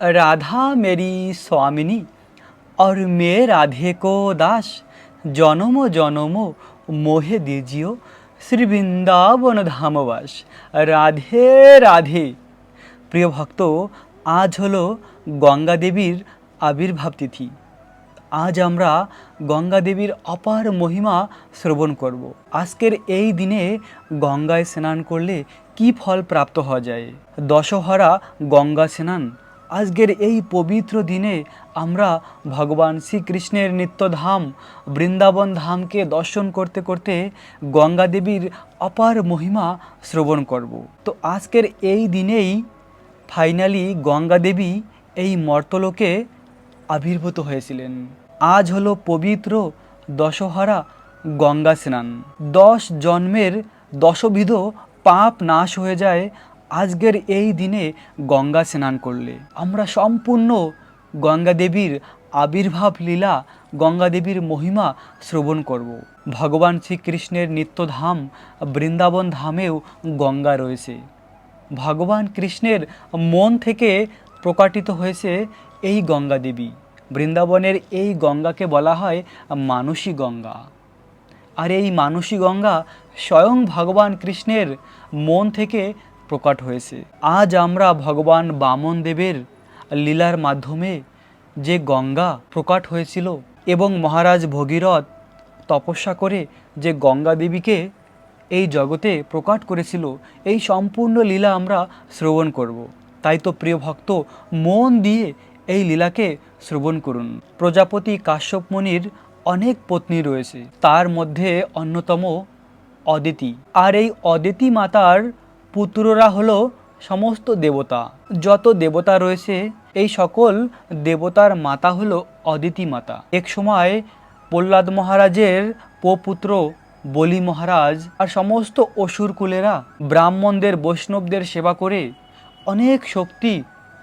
राधा मेरी स्वामिनी और मैं राधे को दास জনম জনম মোহে দিজিও শ্রী বৃন্দাবন ধামবাস রাধে রাধে প্রিয় ভক্ত আজ হলো গঙ্গা দেবীর আবির্ভাব তিথি আজ আমরা গঙ্গা দেবীর অপার মহিমা শ্রবণ করব আজকের এই দিনে গঙ্গায় স্নান করলে কি ফল প্রাপ্ত হওয়া যায় দশহরা গঙ্গা স্নান আজকের এই পবিত্র দিনে আমরা ভগবান শ্রীকৃষ্ণের নিত্যধাম বৃন্দাবন ধামকে দর্শন করতে করতে গঙ্গা দেবীর অপার মহিমা শ্রবণ করব। তো আজকের এই দিনেই ফাইনালি গঙ্গা দেবী এই মর্তলোকে আবির্ভূত হয়েছিলেন। আজ হলো পবিত্র দশহরা গঙ্গা স্নান। দশ জন্মের দশবিধ পাপ নাশ হয়ে যায় আজকের এই দিনে গঙ্গা স্নান করলে। আমরা সম্পূর্ণ গঙ্গা দেবীর আবির্ভাব লীলা গঙ্গা দেবীর মহিমা শ্রবণ করব। ভগবান শ্রীকৃষ্ণের নিত্যধাম বৃন্দাবন ধামেও গঙ্গা রয়েছে। ভগবান কৃষ্ণের মন থেকে প্রকাটিত হয়েছে এই গঙ্গা দেবী বৃন্দাবনের এই গঙ্গাকে বলা হয় মানসী গঙ্গা। আর এই মানসী গঙ্গা স্বয়ং ভগবান কৃষ্ণের মন থেকে প্রকট হয়েছে। আজ আমরা ভগবান বামন দেবের লীলার মাধ্যমে যে গঙ্গা প্রকট হয়েছিল এবং মহারাজ ভগীরথ তপস্যা করে যে গঙ্গা দেবীকে এই জগতে প্রকাট করেছিল, এই সম্পূর্ণ লীলা আমরা শ্রবণ করব। তাই তো প্রিয় ভক্ত, মন দিয়ে এই লীলাকে শ্রবণ করুন। প্রজাপতি কাশ্যপ মুনির অনেক পত্নী রয়েছে, তার মধ্যে অন্যতম অদিতি। আর এই অদিতি মাতার পুত্ররা হলো সমস্ত দেবতা। যত দেবতা রয়েছে, এই সকল দেবতার মাতা হলো অদিতি মাতা। এক সময় প্রহ্লাদ মহারাজের পোপুত্র বলি মহারাজ আর সমস্ত অসুর কুলেরা ব্রাহ্মণদের, বৈষ্ণবদের সেবা করে অনেক শক্তি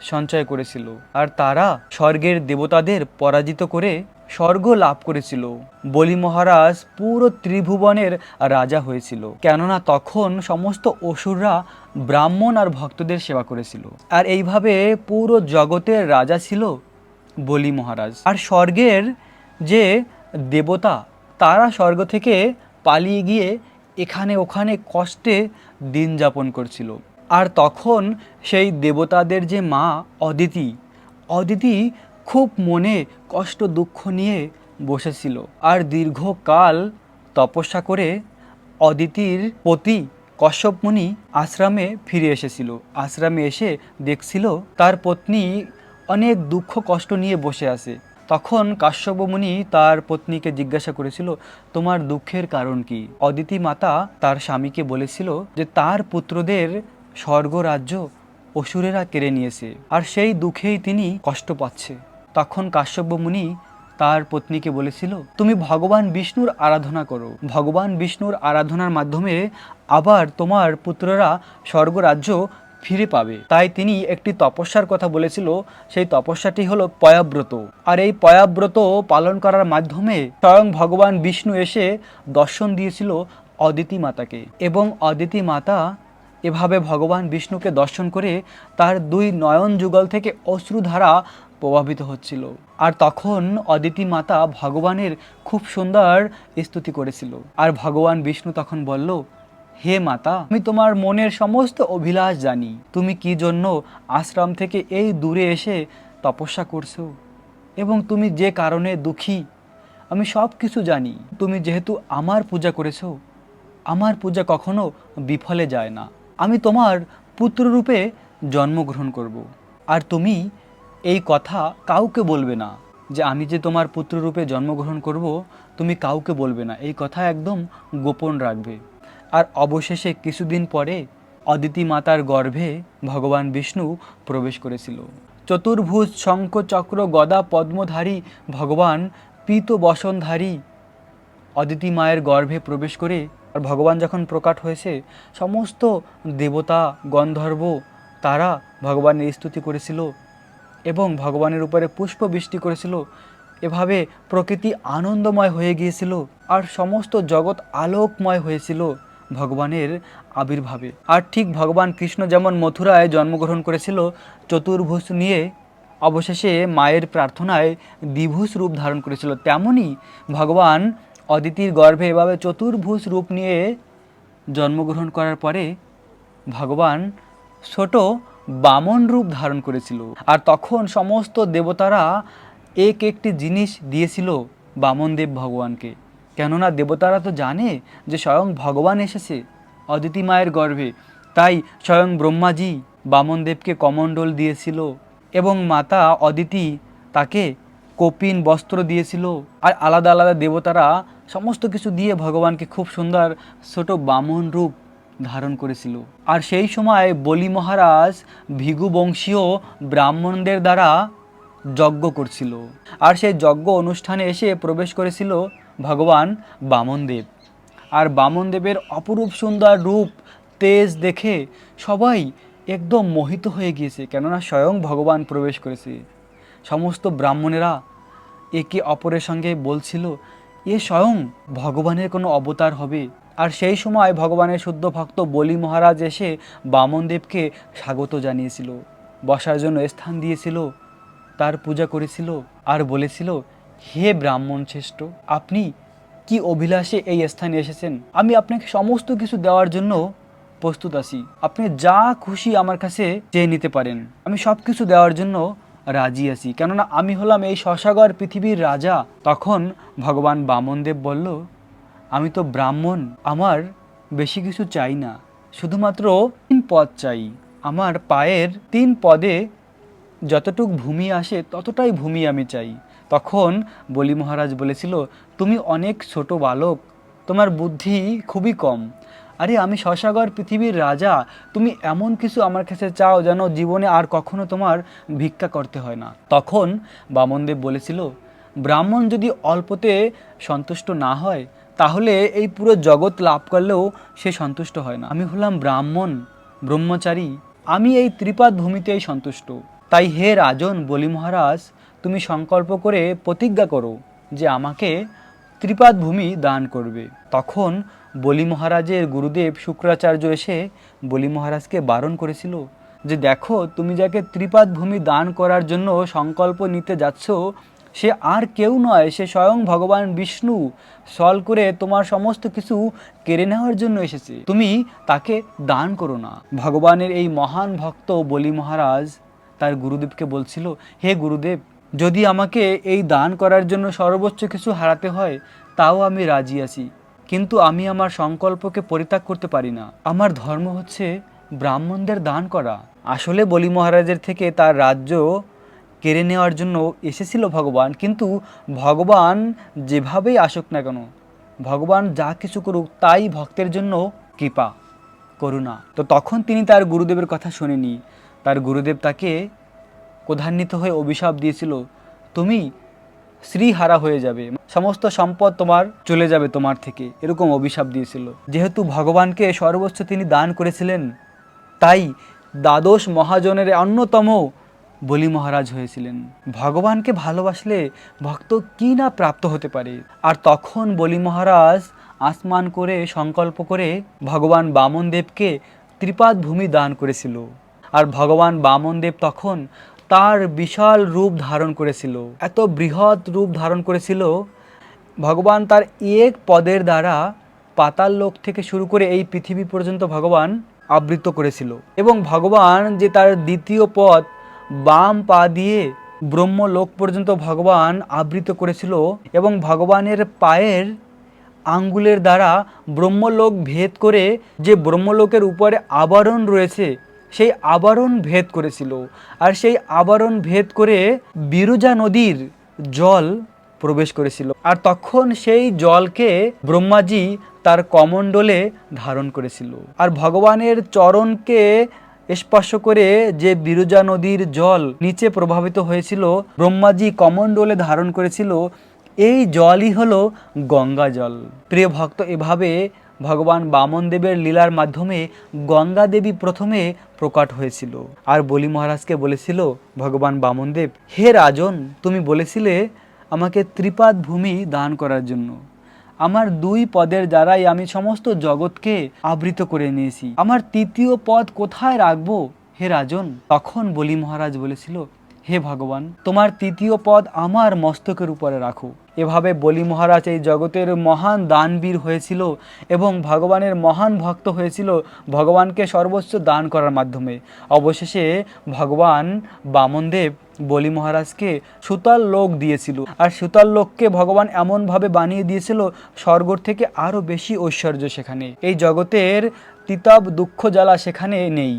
সঞ্চয় করেছিল। আর তারা স্বর্গের দেবতাদের পরাজিত করে স্বর্গ লাভ করেছিল। বলি মহারাজ পুরো ত্রিভুবনের রাজা হয়েছিল। কেননা তখন সমস্ত অসুররা ব্রাহ্মণ আর ভক্তদের সেবা করেছিল। আর এইভাবে পুরো জগতের রাজা ছিল বলি মহারাজ। আর স্বর্গের যে দেবতা, তারা স্বর্গ থেকে পালিয়ে গিয়ে এখানে ওখানে কষ্টে দিন যাপন করছিল। আর তখন সেই দেবতাদের যে মা অদিতি অদিতি খুব মনে কষ্ট দুঃখ নিয়ে বসেছিল। আর দীর্ঘকাল তপস্যা করে অদিতির পতি কশ্যপ মুনি আশ্রমে ফিরে এসেছিল। আশ্রমে এসে দেখছিল তার পত্নী অনেক দুঃখ কষ্ট নিয়ে বসে আছে। তখন কাশ্যপ মুনি তার পত্নীকে জিজ্ঞাসা করেছিল, তোমার দুঃখের কারণ কি? অদিতি মাতা তার স্বামীকে বলেছিল যে, তার পুত্রদের স্বর্গ রাজ্য অসুরেরা কেড়ে নিয়েছে। আর সেই দুঃখেই তিনি কষ্ট পাচ্ছে। তখন কাশ্যপ মুনি তার পত্নীকে বলেছিল, তুমি ভগবান বিষ্ণুর আরাধনা করো। ভগবান বিষ্ণুর আরাধনার মাধ্যমে আবার তোমার পুত্ররা স্বর্গরাজ্য ফিরে পাবে। তাই তিনি একটি তপস্যার কথা বলেছিল। সেই তপস্যাটি হলো পয়াব্রত। আর এই পয়াব্রত পালন করার মাধ্যমে স্বয়ং ভগবান বিষ্ণু এসে দর্শন দিয়েছিল অদিতি মাতাকে। এবং অদিতি মাতা এভাবে ভগবান বিষ্ণুকে দর্শন করে তার দুই নয়ন যুগল থেকে অশ্রুধারা প্রভাবিত হচ্ছিল। আর তখন অদিতি মাতা ভগবানের খুব সুন্দর স্তুতি করেছিল। আর ভগবান বিষ্ণু তখন বলল, হে মাতা, আমি তোমার মনের সমস্ত অভিলাষ জানি। তুমি কি জন্য আশ্রম থেকে এই দূরে এসে তপস্যা করছ? এবং তুমি যে কারণে দুঃখী, আমি সব কিছু জানি। তুমি যেহেতু আমার পূজা করেছ, আমার পূজা কখনো বিফলে যায় না। আমি তোমার পুত্ররূপে জন্মগ্রহণ করব। আর তুমি এই কথা কাউকে বলবে না যে আমি যে তোমার পুত্ররূপে জন্মগ্রহণ করব, তুমি কাউকে বলবে না। এই কথা একদম গোপন রাখবে। আর অবশেষে কিছুদিন পরে অদিতি মাতার গর্ভে ভগবান বিষ্ণু প্রবেশ করেছিল। চতুর্ভুজ শঙ্খ চক্র গদা পদ্মধারী ভগবান পীত বসনধারী অদিতি মায়ের গর্ভে প্রবেশ করে আর ভগবান যখন প্রকাট হয়েছে, সমস্ত দেবতা, গন্ধর্ব তারা ভগবানের স্তুতি করেছিল এবং ভগবানের উপরে পুষ্প বৃষ্টি করেছিল। এভাবে প্রকৃতি আনন্দময় হয়ে গিয়েছিল আর সমস্ত জগৎ আলোকময় হয়েছিল ভগবানের আবির্ভাবে। আর ঠিক ভগবান কৃষ্ণ যেমন মথুরায় জন্মগ্রহণ করেছিল, চতুর্ভুজ নিয়ে অবশেষে মায়ের প্রার্থনায় দ্বিভুজ রূপ ধারণ করেছিল, তেমনি ভগবান অদিতির গর্ভে এভাবে চতুর্ভুজ রূপ নিয়ে জন্মগ্রহণ করার পরে ভগবান ছোট বামন রূপ ধারণ করেছিল। আর তখন সমস্ত দেবতারা এক একটি জিনিস দিয়েছিল বামনদেব ভগবানকে। কেননা দেবতারা তো জানে যে স্বয়ং ভগবান এসেছে অদিতি মায়ের গর্ভে। তাই স্বয়ং ব্রহ্মাজি বামনদেবকে কমণ্ডল দিয়েছিল এবং মাতা অদিতি তাকে কপিন বস্ত্র দিয়েছিল আর আলাদা আলাদা দেবতারা সমস্ত কিছু দিয়ে ভগবানকে খুব সুন্দর ছোট বামন রূপ ধারণ করেছিল। আর সেই সময় বলি মহারাজ ভিগু বংশীয় ব্রাহ্মণদের দ্বারা যজ্ঞ করছিল। আর সেই যজ্ঞ অনুষ্ঠানে এসে প্রবেশ করেছিল ভগবান বামনদেব। আর বামনদেবের অপরূপ সুন্দর রূপ, তেজ দেখে সবাই একদম মোহিত হয়ে গিয়েছে। কেননা স্বয়ং ভগবান প্রবেশ করেছে। সমস্ত ব্রাহ্মণেরা একে অপরের সঙ্গে বলছিল, এ স্বয়ং ভগবানের কোনো অবতার হবে। আর সেই সময় ভগবানের শুদ্ধ ভক্ত বলি মহারাজ এসে বামনদেবকে স্বাগত জানিয়েছিল। বসার জন্য স্থান দিয়েছিল, তার পূজা করেছিল আর বলেছিল, হে ব্রাহ্মণ শ্রেষ্ঠ, আপনি কি অভিলাষে এই স্থানে এসেছেন? আমি আপনাকে সমস্ত কিছু দেওয়ার জন্য প্রস্তুত আছি। আপনি যা খুশি আমার কাছে চেয়ে নিতে পারেন। আমি সব কিছু দেওয়ার জন্য রাজি আছি। কেননা আমি হলাম এই শশাগর পৃথিবীর রাজা। তখন ভগবান বামনদেব বলল, আমি তো ব্রাহ্মণ, আমার বেশি কিছু চাই না। শুধুমাত্র তিন পদ চাই। আমার পায়ের তিন পদে যতটুক ভূমি আসে, ততটাই ভূমি আমি চাই। তখন বলি মহারাজ বলেছিল, তুমি অনেক ছোট বালক, তোমার বুদ্ধি খুবই কম। আরে আমি শশাগর পৃথিবীর রাজা। তুমি এমন কিছু আমার কাছে চাও যেন জীবনে আর কখনো তোমার ভিক্ষা করতে হয় না। তখন বামনদেব বলেছিল, ব্রাহ্মণ যদি অল্পতে সন্তুষ্ট না হয়, তাহলে এই পুরো জগৎ লাভ করলেও সে সন্তুষ্ট হয় না। আমি হলাম ব্রাহ্মণ, ব্রহ্মচারী। আমি এই ত্রিপাদ ভূমিতেই সন্তুষ্ট। তাই হে রাজন, বলি মহারাজ, তুমি সংকল্প করে প্রতিজ্ঞা করো যে আমাকে ত্রিপাদ ভূমি দান করবে। তখন বলি মহারাজের গুরুদেব শুক্রাচার্য এসে বলি মহারাজকে বারণ করেছিল যে দেখো, তুমি যাকে ত্রিপাদ ভূমি দান করার জন্য সংকল্প নিতে যাচ্ছ, সে আর কেউ নয়, সে স্বয়ং ভগবান বিষ্ণু। সল করে তোমার সমস্ত কিছু কেড়ে নেওয়ার জন্য এসেছে। তুমি তাকে দান করো না। ভগবানের এই মহান ভক্ত বলি মহারাজ তার গুরুদেবকে বলছিল, হে গুরুদেব, যদি আমাকে এই দান করার জন্য সর্বোচ্চ কিছু হারাতে হয়, তাও আমি রাজি আছি। কিন্তু আমি আমার সংকল্পকে পরিত্যাগ করতে পারি না। আমার ধর্ম হচ্ছে ব্রাহ্মণদের দান করা। আসলে বলি মহারাজের থেকে তার রাজ্য কেড়ে নেওয়ার জন্য এসেছিল ভগবান, কিন্তু ভগবান যেভাবেই আসুক না কেন, ভগবান যা কিছু করুক তাই ভক্তের জন্য কৃপা, করুণা। তো তখন তিনি তার গুরুদেবের কথা শোনেনি তার গুরুদেব তাকে ক্রধান্বিত হয়ে অভিশাপ দিয়েছিল, তুমি শ্রীহারা হয়ে যাবে। সমস্ত সম্পদ তোমার চলে যাবে তোমার থেকে, এরকম অভিশাপ দিয়েছিল। যেহেতু ভগবানকে সর্বোচ্চ তিনি দান করেছিলেন, তাই দ্বাদশ মহাজনের অন্যতম বলি মহারাজ হয়েছিলেন। ভগবানকে ভালোবাসলে ভক্ত কি না প্রাপ্ত হতে পারে? আর তখন বলি মহারাজ আসমান করে সংকল্প করে ভগবান বামনদেবকে ত্রিপাদ ভূমি দান করেছিল। আর ভগবান বামনদেব তখন তার বিশাল রূপ ধারণ করেছিল। এত বৃহৎ রূপ ধারণ করেছিল, ভগবান তার এক পদের দ্বারা পাতাল লোক থেকে শুরু করে এই পৃথিবী পর্যন্ত ভগবান আবৃত করেছিল। এবং ভগবান যে তার দ্বিতীয় পদ, বাম পা দিয়ে ব্রহ্মলোক পর্যন্ত ভগবান আবৃত করেছিল এবং ভগবানের পায়ের আঙ্গুলের দ্বারা ব্রহ্মলোক ভেদ করে যে ব্রহ্মলোকের উপরে আবরণ রয়েছে সেই আবরণ ভেদ করেছিল। আর সেই আবরণ ভেদ করে বিরুজা নদীর জল প্রবেশ করেছিল। আর তখন সেই জলকে ব্রহ্মাজি তার কমণ্ডলে ধারণ করেছিল। আর ভগবানের চরণকে স্পর্শ করে যে বিরুজা নদীর জল নিচে প্রভাবিত হয়েছিল, ব্রহ্মাজি কমণ্ডলে ধারণ করেছিল, এই জলই হলো গঙ্গা জল। প্রিয় ভক্ত, এভাবে ভগবান বামনদেবের লীলার মাধ্যমে গঙ্গা দেবী প্রথমে প্রকাট হয়েছিল। আর বলি মহারাজকে বলেছিল, ভগবান বামনদেব, হে রাজন, তুমি বলেছিলে আমাকে ত্রিপাদ ভূমি দান করার জন্য। আমার দুই পদের দ্বারাই আমি সমস্ত জগৎকে আবৃত করে নিয়েছি আমার তৃতীয় পদ কোথায় রাখব, হে রাজন? তখন বলি মহারাজ বলেছিল, হে ভগবান, তোমার তৃতীয় পদ আমার মস্তকের উপরে রাখো। এভাবে বলি মহারাজ, এই জগতের মহান দানবীর হয়েছিল এবং ভগবানের মহান ভক্ত হয়েছিল ভগবানকে সর্বোচ্চ দান করার মাধ্যমে। অবশেষে ভগবান বামনদেব বলি মহারাজকে সুতাল লোক দিয়েছিল। আর সুতাল লোককে ভগবান এমনভাবে বানিয়ে দিয়েছিল স্বর্গ থেকে আরও বেশি ঐশ্বর্য সেখানে। এই জগতের তিতাব দুঃখ জ্বালা সেখানে নেই।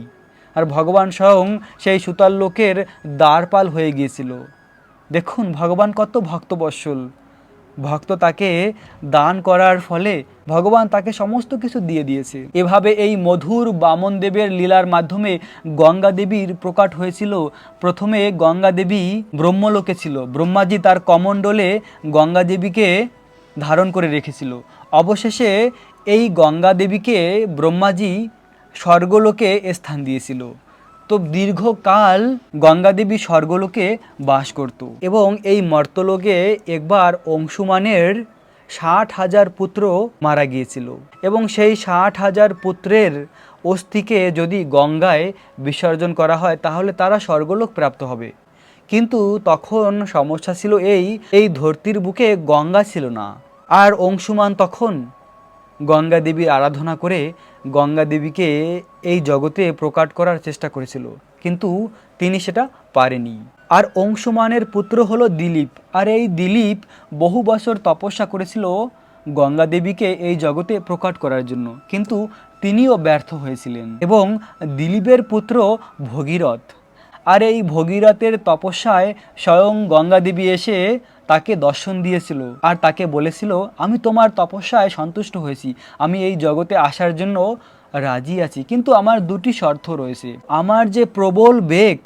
আর ভগবান স্বয়ং সেই সুতাল লোকের দ্বারপাল হয়ে গিয়েছিল। দেখুন, ভগবান কত ভক্তবৎসল। ভক্ত তাকে দান করার ফলে ভগবান তাকে সমস্ত কিছু দিয়ে দিয়েছে। এভাবে এই মধুর বামন দেবের লীলার মাধ্যমে গঙ্গা দেবীর প্রকাট হয়েছিল। প্রথমে গঙ্গা দেবী ব্রহ্মলোকে ছিল। ব্রহ্মাজি তার কমণ্ডলে গঙ্গা দেবীকে ধারণ করে রেখেছিল। অবশেষে এই গঙ্গা দেবীকে ব্রহ্মাজি স্বর্গলোকে স্থান দিয়েছিল। তো দীর্ঘকাল গঙ্গাদেবী স্বর্গলোকে বাস করত এবং এই মর্তলোকে একবার অংশুমানের ষাট হাজার পুত্র মারা গিয়েছিল এবং সেই ষাট হাজার পুত্রের অস্থিকে যদি গঙ্গায় বিসর্জন করা হয়, তাহলে তারা স্বর্গলোক প্রাপ্ত হবে। কিন্তু তখন সমস্যা ছিল এই এই ধরতির বুকে গঙ্গা ছিল না। আর অংশুমান তখন গঙ্গা দেবীর আরাধনা করে গঙ্গা দেবীকে এই জগতে প্রকাট করার চেষ্টা করেছিল, কিন্তু তিনি সেটা পারেনি। আর অংশুমানের পুত্র হলো দিলীপ, আর এই দিলীপ বহু বছর তপস্যা করেছিল গঙ্গা দেবীকে এই জগতে প্রকাট করার জন্য, কিন্তু তিনিও ব্যর্থ হয়েছিলেন। এবং দিলীপের পুত্র ভগীরথ, আর এই ভগীরথের তপস্যায় স্বয়ং গঙ্গা দেবী এসে তাকে দর্শন দিয়েছিল আর তাকে বলেছিল, আমি তোমার তপস্যায় সন্তুষ্ট হয়েছি। আমি এই জগতে আসার জন্য রাজি আছি। কিন্তু আমার দুটি শর্ত রয়েছে। আমার যে প্রবল বেগ,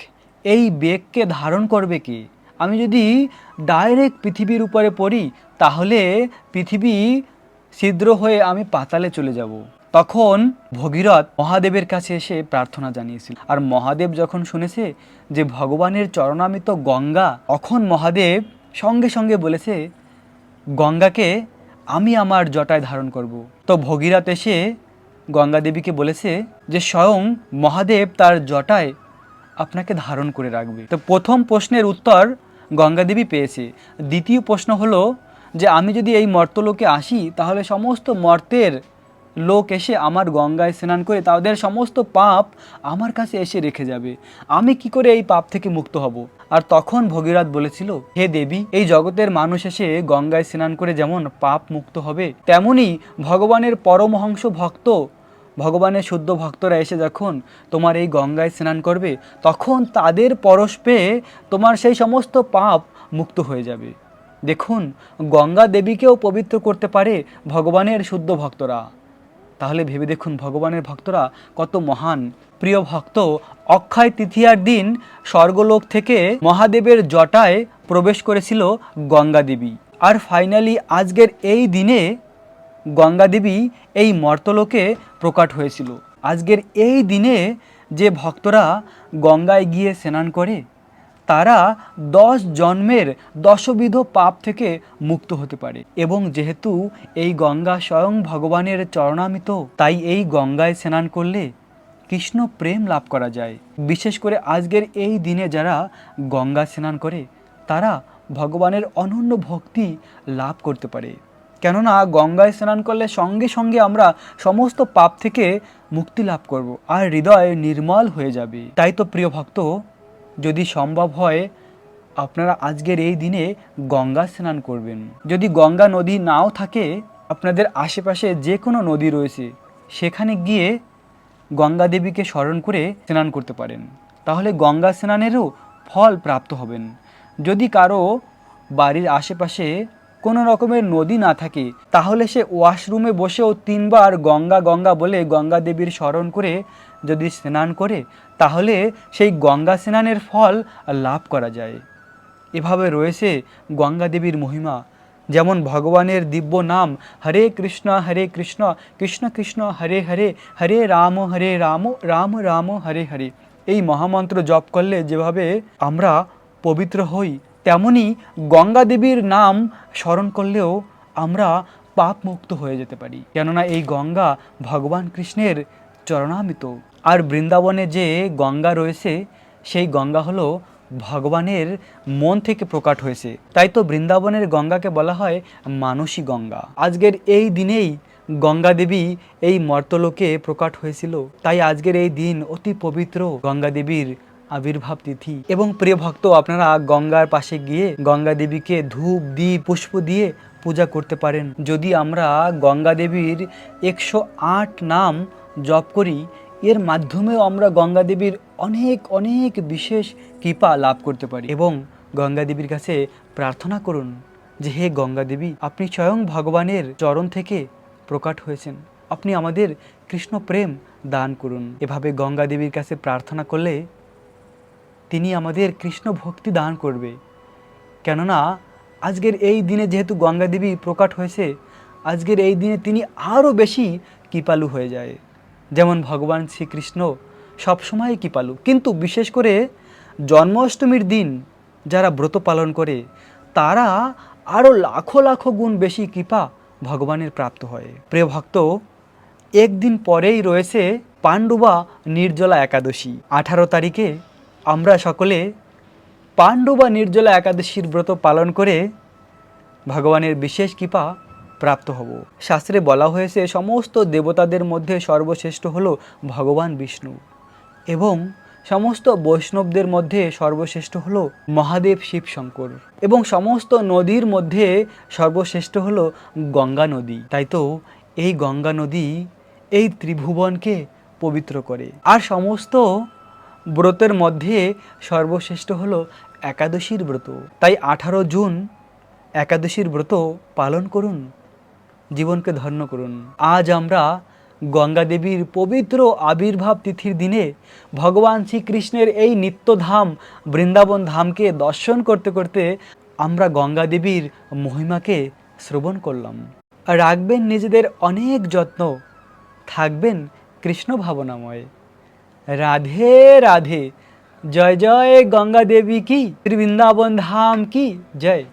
এই বেগকে ধারণ করবে কে? আমি যদি ডাইরেক্ট পৃথিবীর উপরে পড়ি, তাহলে পৃথিবী ছিদ্র হয়ে আমি পাতালে চলে যাব। তখন ভগীরথ মহাদেবের কাছে এসে প্রার্থনা জানিয়েছিল। আর মহাদেব যখন শুনেছে যে ভগবানের চরণামিত গঙ্গা, তখন মহাদেব সঙ্গে সঙ্গে বলেছে, গঙ্গাকে আমি আমার জটায় ধারণ করব। তো ভগীরথ এসে গঙ্গা দেবীকে বলেছে যে, স্বয়ং মহাদেব তার জটায় আপনাকে ধারণ করে রাখবে। তো প্রথম প্রশ্নের উত্তর গঙ্গা দেবী পেয়েছে। দ্বিতীয় প্রশ্ন হলো যে, আমি যদি এই মর্তলোকে আসি, তাহলে সমস্ত মর্তের লোক এসে আমার গঙ্গায় স্নান করে তাদের সমস্ত পাপ আমার কাছে এসে রেখে যাবে। আমি কি করে এই পাপ থেকে মুক্ত হব? আর তখন ভগীরথ বলেছিল, হে দেবী, এই জগতের মানুষ এসে গঙ্গায় স্নান করে যেমন পাপ মুক্ত হবে, তেমনি ভগবানের পরমহংস ভক্ত, ভগবানের শুদ্ধ ভক্তরা এসে যখন তোমার এই গঙ্গায় স্নান করবে, তখন তাদের পরশ পেয়ে তোমার সেই সমস্ত পাপ মুক্ত হয়ে যাবে। দেখুন, গঙ্গা দেবীকেও পবিত্র করতে পারে ভগবানের শুদ্ধ ভক্তরা। তাহলে ভেবে দেখুন ভগবানের ভক্তরা কত মহান। প্রিয় ভক্ত, অক্ষয় তৃতীয়ার দিন স্বর্গলোক থেকে মহাদেবের জটায় প্রবেশ করেছিল গঙ্গা দেবী। আর ফাইনালি আজকের এই দিনে গঙ্গা দেবী এই মর্তলোকে প্রকাট হয়েছিল। আজকের এই দিনে যে ভক্তরা গঙ্গায় গিয়ে স্নান করে তারা দশ জন্মের দশবিধ পাপ থেকে মুক্ত হতে পারে। এবং যেহেতু এই গঙ্গা স্বয়ং ভগবানের চরণামিত, তাই এই গঙ্গায় স্নান করলে কৃষ্ণ প্রেম লাভ করা যায়। বিশেষ করে আজকের এই দিনে যারা গঙ্গা স্নান করে, তারা ভগবানের অনন্য ভক্তি লাভ করতে পারে। কেননা গঙ্গায় স্নান করলে সঙ্গে সঙ্গে আমরা সমস্ত পাপ থেকে মুক্তি লাভ করব, আর হৃদয় নির্মল হয়ে যাবে। তাই তো প্রিয় ভক্ত যদি সম্ভব হয়, আপনারা আজকের এই দিনে গঙ্গা স্নান করবেন। যদি গঙ্গা নদী নাও থাকে, আপনাদের আশেপাশে যে কোনো নদী রয়েছে, সেখানে গিয়ে গঙ্গা দেবীকে স্মরণ করে স্নান করতে পারেন। তাহলে গঙ্গা স্নানেরও ফল প্রাপ্ত হবেন। যদি কারও বাড়ির আশেপাশে কোনো রকমের নদী না থাকে, তাহলে সে ওয়াশরুমে বসেও তিনবার গঙ্গা গঙ্গা বলে গঙ্গা দেবীর স্মরণ করে যদি স্নান করে, তাহলে সেই গঙ্গা স্নানের ফল লাভ করা যায়। এভাবে রয়েছে গঙ্গা দেবীর মহিমা। যেমন ভগবানের দিব্য নাম, হরে কৃষ্ণ হরে কৃষ্ণ কৃষ্ণ কৃষ্ণ, হরে হরে হরে রাম হরে রাম রাম রাম, হরে হরে। এই মহামন্ত্র জপ করলে যেভাবে আমরা পবিত্র হই, তেমনি গঙ্গা দেবীর নাম স্মরণ করলেও আমরা পাপ মুক্ত হয়ে যেতে পারি। কেননা এই গঙ্গা ভগবান কৃষ্ণের চরণামিত। আর বৃন্দাবনে যে গঙ্গা রয়েছে, সেই গঙ্গা হলো ভগবানের মন থেকে প্রকাট হয়েছে। তাই তো বৃন্দাবনের গঙ্গাকে বলা হয় মানসী গঙ্গা। আজকের এই দিনেই গঙ্গা দেবী এই মর্তলোকে প্রকাট হয়েছিল। তাই আজকের এই দিন অতি পবিত্র গঙ্গা দেবীর আবির্ভাব তিথি। এবং প্রিয় ভক্ত, আপনারা গঙ্গার পাশে গিয়ে গঙ্গা দেবীকে ধূপ দ্বীপ পুষ্প দিয়ে পূজা করতে পারেন। যদি আমরা গঙ্গা দেবীর একশো আট নাম জপ করি, এর মাধ্যমেও আমরা গঙ্গা দেবীর অনেক অনেক বিশেষ কৃপা লাভ করতে পারি। এবং গঙ্গা দেবীর কাছে প্রার্থনা করুন যে, হে গঙ্গা দেবী আপনি স্বয়ং ভগবানের চরণ থেকে প্রকাট হয়েছেন। আপনি আমাদের কৃষ্ণ প্রেম দান করুন। এভাবে গঙ্গা দেবীর কাছে প্রার্থনা করলে তিনি আমাদের কৃষ্ণ ভক্তি দান করবে। কেননা, আজকের এই দিনে যেহেতু গঙ্গা দেবী প্রকাট হয়েছে, আজকের এই দিনে তিনি আরও বেশি কৃপালু হয়ে যায়। যেমন ভগবান শ্রীকৃষ্ণ সবসময় কৃপালু। কিন্তু বিশেষ করে জন্মাষ্টমীর দিন যারা ব্রত পালন করে, তারা আরও লাখো লাখো গুণ বেশি কৃপা ভগবানের প্রাপ্ত হয়। প্রিয় ভক্ত, একদিন পরেই রয়েছে পাণ্ডুবা নির্জলা একাদশী। আঠারো তারিখে আমরা সকলে পাণ্ডুবা নির্জলা একাদশীর ব্রত পালন করে ভগবানের বিশেষ কৃপা প্রাপ্ত হব। শাস্ত্রে বলা হয়েছে, সমস্ত দেবতাদের মধ্যে সর্বশ্রেষ্ঠ হল ভগবান বিষ্ণু এবং সমস্ত বৈষ্ণবদের মধ্যে সর্বশ্রেষ্ঠ হল মহাদেব শিব শঙ্কর এবং সমস্ত নদীর মধ্যে সর্বশ্রেষ্ঠ হল গঙ্গা নদী। তাই তো এই গঙ্গা নদী এই ত্রিভুবনকে পবিত্র করে। আর সমস্ত ব্রতের মধ্যে সর্বশ্রেষ্ঠ হল একাদশীর ব্রত। তাই আঠারো জুন একাদশীর ব্রত পালন করুন। জীবনকে ধন্য করুন। আজ আমরা গঙ্গা দেবীর পবিত্র আবির্ভাব তিথির দিনে ভগবান শ্রীকৃষ্ণের এই নিত্যধাম বৃন্দাবন ধামকে দর্শন করতে করতে আমরা গঙ্গা দেবীর মহিমাকে শ্রবণ করলাম। রাখবেন নিজেদের অনেক যত্ন, থাকবেন কৃষ্ণ ভাবনাময়। রাধে রাধে, জয় জয় গঙ্গা দেবী কি? বৃন্দাবন ধাম কি? জয়।